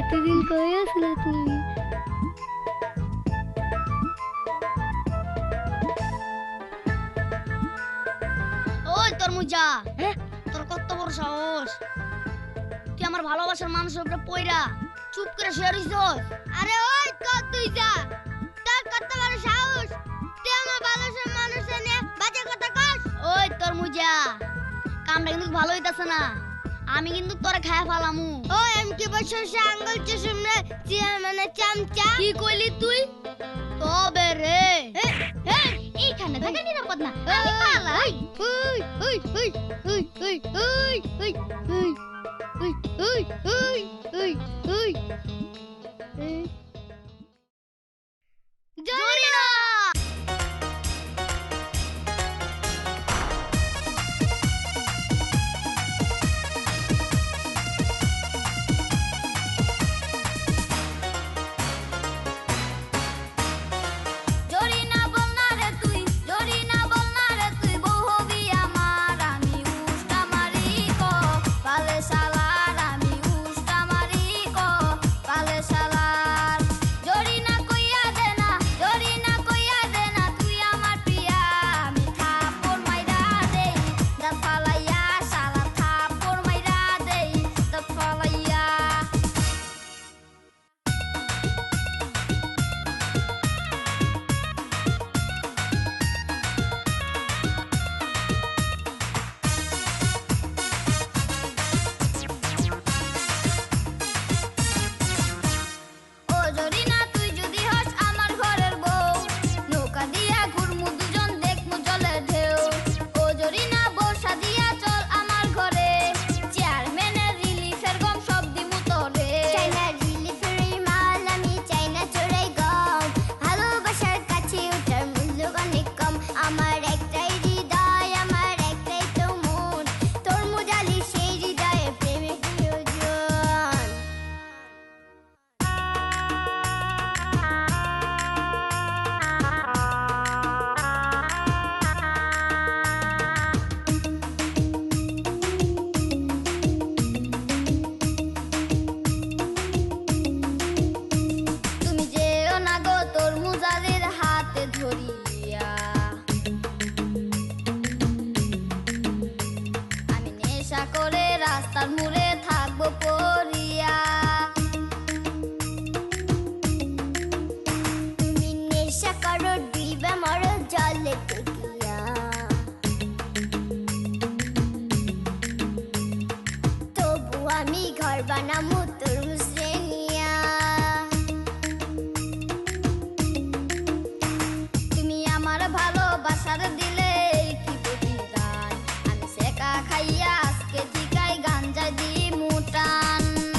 এতদিন কই আসলে তুমি? ওই তোর মুজা হ্যাঁ? তোর কত বড় সাহস। তুই আমার ভালোবাসার মানুষের উপরে পয়রা চুপ করে শুয়ে রইছস আরে ওই কত তুই যা। তোর কত বড় সাহস। তুই আমার ভালোবাসার মানুষের নিয়ে বাজে কথা কস। ওই তোর মুজা কামটা কিন্তু ভালো হইতাছে না। আমি কিন্তু তোরা খায় ফেলামু ও এম কি বছর সে আঙ্গুল চুষুম রে মানে চামচা কি কইলি তুই তবে রে এইখানে থাকে নিরাপদ না আমি পালাই ওই ওই ওই ওই ওই ওই ওই ওই ওই ওই ওই ওই হুই Corba na muda.